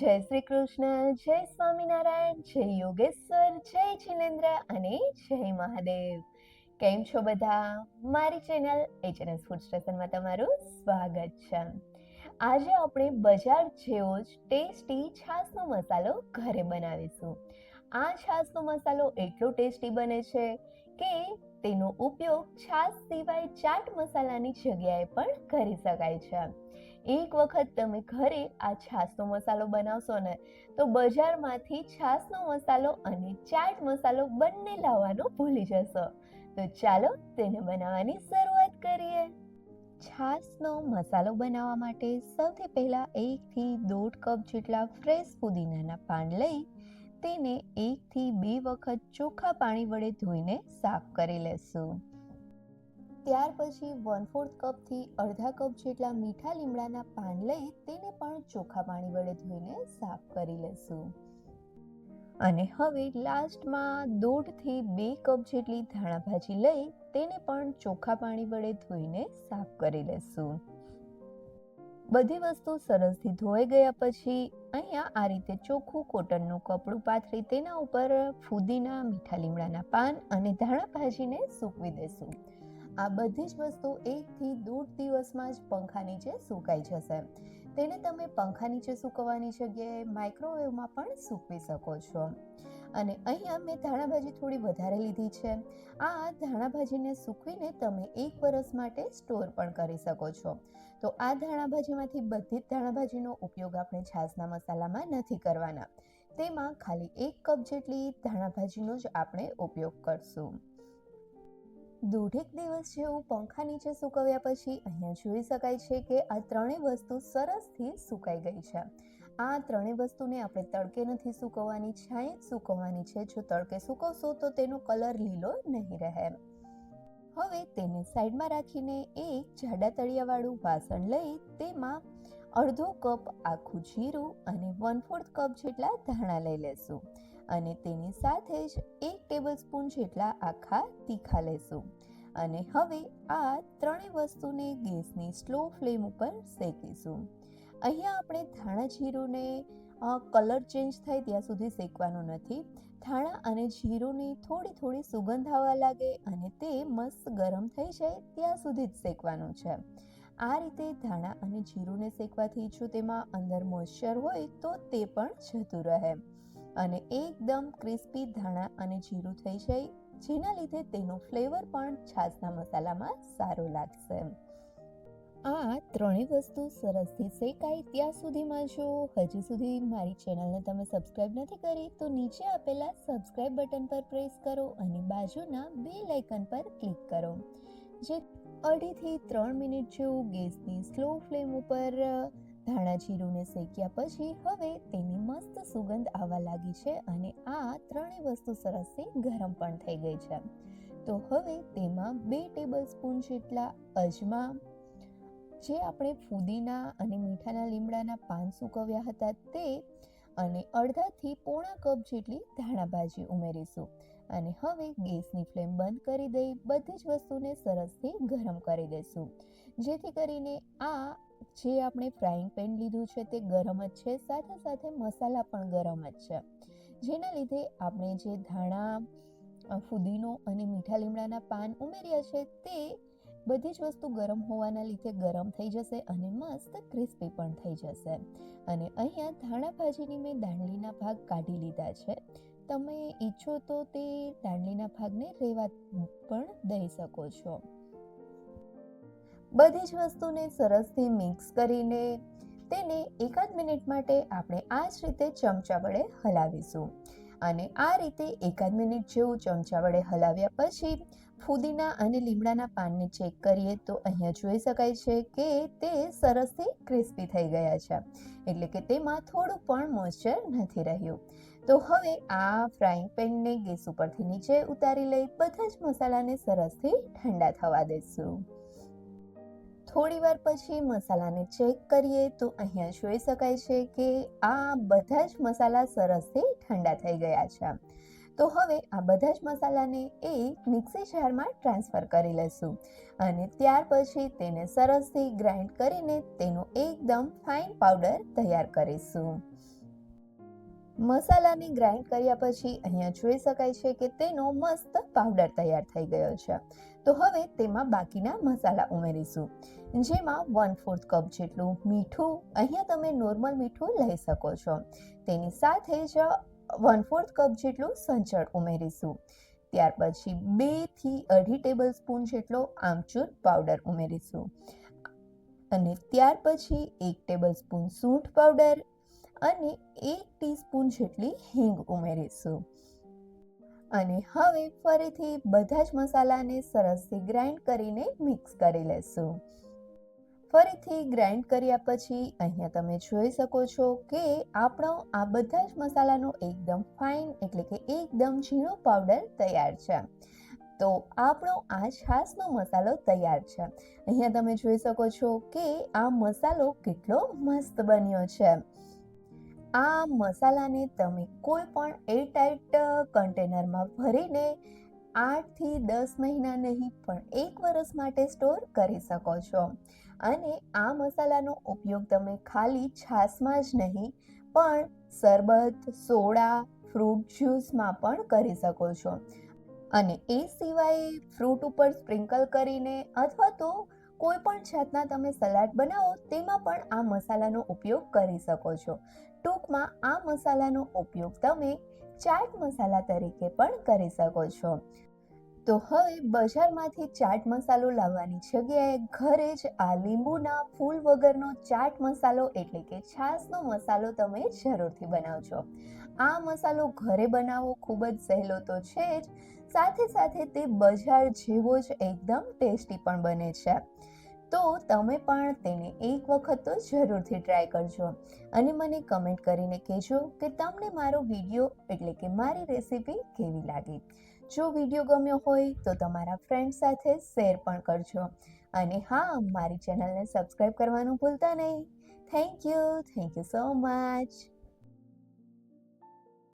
જય શ્રી કૃષ્ણ, જય સ્વામિનારાયણ, જય યોગેશ્વર, જય જિનેન્દ્ર અને જય મહાદેવ. કેમ છો બધા? મારી ચેનલ એચએનએસ ફૂડ સ્ટેશનમાં તમારું સ્વાગત છે. આજે આપણે બજાર જેવો જ ટેસ્ટી છાસનો મસાલો ઘરે બનાવીશું. આ છાસનો મસાલો એટલો ટેસ્ટી બને છે કે તેનો ઉપયોગ છાસ સિવાય ચાટ મસાલાની જગ્યાએ પણ કરી શકાય છે. એક વખત તમે ઘરે આ છાસનો મસાલો બનાવશો ને, તો બજારમાંથી છાસનો મસાલો અને ચાટ મસાલો બંને લાવવાનું ભૂલી જશો. તો ચાલો તેને બનાવવાની શરૂઆત કરીએ. છાસનો મસાલો બનાવવા માટે સૌથી પહેલાં એકથી દોઢ કપ જેટલા ફ્રેશ પુદીનાના પાન લઈ, તેને એકથી બે વખત ચોખ્ખા પાણી વડે ધોઈને સાફ કરી લેશું. ત્યાર પછી વન ફોર્થ કપથી અડધા કપ જેટલા મીઠા લીમડાના પાન લઈ તેને પણ ચોખ્ખા પાણી વડે ધોઈને સાફ કરી લેશું. અને હવે લાસ્ટમાં દોઢથી બે કપ જેટલી ધાણા ભાજી લઈ તેને પણ ચોખ્ખા પાણી વડે ધોઈને સાફ કરી લેશું. બધી વસ્તુ સરસથી ધોઈ ગયા પછી અહીંયા આ રીતે ચોખ્ખું કોટનનું કપડું પાથરી તેના ઉપર ફુદીના મીઠા લીમડાના પાન અને ધાણા ભાજીને સૂકવી દેશું. આ બધી જ વસ્તુ એકથી દોઢ દિવસમાં જ પંખા નીચે સુકાઈ જશે. તેને તમે પંખા નીચે સૂકવવાની જગ્યાએ માઇક્રોવેવમાં પણ સૂકવી શકો છો. અને અહીંયા મેં ધાણાભાજી થોડી વધારે લીધી છે. આ ધાણાભાજીને સૂકવીને તમે એક વરસ માટે સ્ટોર પણ કરી શકો છો. તો આ ધાણાભાજીમાંથી બધી જ ધાણાભાજીનો ઉપયોગ આપણે છાસના મસાલામાં નથી કરવાના. તેમાં ખાલી એક કપ જેટલી ધાણાભાજીનો જ આપણે ઉપયોગ કરશું. દોઢેક દિવસ જેવું પંખા નીચે સૂકવ્યા પછી અહીંયા જોઈ શકાય છે કે આ ત્રણેય વસ્તુ સરસથી સુકાઈ ગઈ છે. આ ત્રણેય વસ્તુને આપણે તડકે નથી સૂકવવાની, છાંય જ સૂકવવાની છે. જો તડકે સૂકવશો તો તેનો કલર લીલો નહીં રહે. હવે તેને સાઈડમાં રાખીને એક જાડા તળિયાવાળું વાસણ લઈ તેમાં અડધો કપ આખું જીરું અને વન ફોર્થ કપ જેટલા ધાણા લઈ લેશું. અને તેની સાથે જ એક ટેબલ સ્પૂન જેટલા આખા તીખા લેશું. અને હવે આ ત્રણેય વસ્તુને ગેસની સ્લો ફ્લેમ ઉપર શેકીશું. અહીંયા આપણે ધાણા જીરુંને કલર ચેન્જ થાય ત્યાં સુધી શેકવાનું નથી. ધાણા અને જીરુંની થોડી થોડી સુગંધ આવવા લાગે અને તે મસ્ત ગરમ થઈ જાય ત્યાં સુધી જ શેકવાનું છે. આ રીતે ધાણા અને જીરુંને શેકવાથી જો તેમાં અંદર મોઇશ્ચર હોય તો તે પણ જતું રહે. અને એકદમ ક્રિસ્પી ધાણા અને જીરું થઈ જાય, જેના લીધે તેનો ફ્લેવર પણ છાશના મસાલામાં સારો લાગશે. આ ત્રણેય વસ્તુ સરસથી શેકાય ત્યાં સુધીમાં જો હજી સુધી મારી ચેનલને તમે સબસ્ક્રાઇબ નથી કરી તો નીચે આપેલા સબસ્ક્રાઇબ બટન પર પ્રેસ કરો અને બાજુના બે લાઇકન પર ક્લિક કરો. જે અઢીથી ત્રણ મિનિટ જેવું ગેસની સ્લો ફ્લેમ ઉપર ધાણા જીરુંને શેક્યા પછી હવે તેની મસ્ત સુગંધ આવવા લાગી છે અને આ ત્રણેય વસ્તુ સરસથી ગરમ પણ થઈ ગઈ છે. તો હવે તેમાં બે ટેબલ સ્પૂન જેટલા અજમા, જે આપણે ફુદીના અને મીઠાના લીમડાના પાન સૂકવ્યા હતા તે અને અડધાથી પોણા કપ જેટલી ધાણા ભાજી ઉમેરીશું. અને હવે ગેસની ફ્લેમ બંધ કરી દઈ, બધી જ વસ્તુને સરસથી ગરમ કરી દઈશું. જેથી કરીને આ જે આપણે ફ્રાઈંગ પેન લીધું છે તે ગરમ જ છે, સાથે સાથે મસાલા પણ ગરમ જ છે. જેના લીધે આપણે જે ધાણા ફુદીનો અને મીઠા લીમડાના પાન ઉમેર્યા છે તે બધી જ વસ્તુ ગરમ હોવાના લીધે ગરમ થઈ જશે અને મસ્ત ક્રિસ્પી પણ થઈ જશે. અને અહીંયા ધાણા ભાજીની મેં દાંડલીના ભાગ કાઢી લીધા છે. તમે ઈચ્છો તો તે દાંડલીના ભાગને રહેવા પણ દઈ શકો છો. બધી જ વસ્તુને સરસથી મિક્સ કરીને તેને એકાદ મિનિટ માટે આપણે આ જ રીતે ચમચા વડે હલાવીશું. અને આ રીતે એકાદ મિનિટ જેવું ચમચા વડે હલાવ્યા પછી ફુદીના અને લીમડાના પાનને ચેક કરીએ તો અહીંયા જોઈ શકાય છે કે તે સરસથી ક્રિસ્પી થઈ ગયા છે. એટલે કે તેમાં થોડું પણ મોઇશ્ચર નથી રહ્યું. તો હવે આ ફ્રાઈંગ પેનને ગેસ ઉપરથી નીચે ઉતારી લઈ બધા જ મસાલાને સરસથી ઠંડા થવા દઈશું. થોડી વાર પછી મસાલાને ચેક કરીએ તો અહીંયા જોઈ શકાય છે કે આ બધા જ મસાલા સરસથી ઠંડા થઈ ગયા છે. તો હવે આ બધા જ મસાલાને એક મિક્સી જારમાં ટ્રાન્સફર કરી લઈશું અને ત્યાર પછી તેને સરસથી ગ્રાઇન્ડ કરીને તેનો એકદમ ફાઇન પાવડર તૈયાર કરીશું. મસાલાને ગ્રાઇન્ડ કર્યા પછી અહીંયા જોઈ શકાય છે કે તેનો મસ્ત પાવડર તૈયાર થઈ ગયો છે. તો હવે તેમાં બાકીના મસાલા ઉમેરીશું. જેમાં વન ફોર્થ કપ જેટલું મીઠું અહીંયા તમે નોર્મલ મીઠું લઈ શકો છો. તેની સાથે જ વન ફોર્થ કપ જેટલું સંચળ ઉમેરીશું. ત્યાર પછી બેથી અઢી ટેબલ સ્પૂન જેટલો આમચૂર પાવડર ઉમેરીશું. અને ત્યાર પછી એક ટેબલ સ્પૂન સૂંઠ પાવડર અને એક ટીસ્પૂન જેટલી હિંગ ઉમેરીશું. અને હવે ફરીથી બધા જ મસાલાને સરસથી ગ્રાઇન્ડ કરીને મિક્સ કરી લેશું. ફરીથી ગ્રાઇન્ડ કર્યા પછી અહીંયા તમે જોઈ શકો છો કે આપણો આ બધા જ મસાલાનો એકદમ ફાઇન એટલે કે એકદમ ઝીણો પાવડર તૈયાર છે. તો આપણો આ છાશનો મસાલો તૈયાર છે. અહીંયા તમે જોઈ શકો છો કે આ મસાલો કેટલો મસ્ત બન્યો છે. આ મસાલાને તમે કોઈ પણ એરટાઇટ કન્ટેનરમાં ભરીને આઠથી દસ મહિના નહીં, પણ એક વર્ષ માટે સ્ટોર કરી શકો છો. અને આ મસાલાનો ઉપયોગ તમે ખાલી છાશમાં જ નહીં, પણ શરબત, સોડા, ફ્રૂટ જ્યુસમાં પણ કરી શકો છો. અને એ સિવાય ફ્રૂટ ઉપર સ્પ્રિંકલ કરીને અથવા તો કોઈ પણ જાતના તમે સલાડ બનાવો, તેમાં પણ આ મસાલાનો ઉપયોગ કરી શકો છો. ટૂંકમાં આ મસાલાનો ઉપયોગ તમે ચાટ મસાલા તરીકે પણ કરી શકો છો. તો હવે બજારમાંથી ચાટ મસાલો લાવવાની જગ્યાએ ઘરે જ આ લીંબુના ફૂલ વગરનો ચાટ મસાલો એટલે કે છાશનો મસાલો તમે જરૂરથી બનાવજો. આ મસાલો ઘરે બનાવવો ખૂબ જ સહેલો તો છે જ, સાથે સાથે તે બજાર જેવો જ એકદમ ટેસ્ટી પણ બને છે. તો તમે પણ તેને એક વખત તો જરૂરથી ટ્રાય કરજો. અને મને કમેન્ટ કરીને કહેજો કે તમને મારો વીડિયો એટલે કે મારી રેસીપી કેવી લાગી? જો વીડિયો ગમ્યો હોય તો તમારા ફ્રેન્ડ સાથે શેર પણ કરજો. અને હા, મારી ચેનલને સબસ્ક્રાઈબ કરવાનું ભૂલતા નહીં. Thank you thank you so much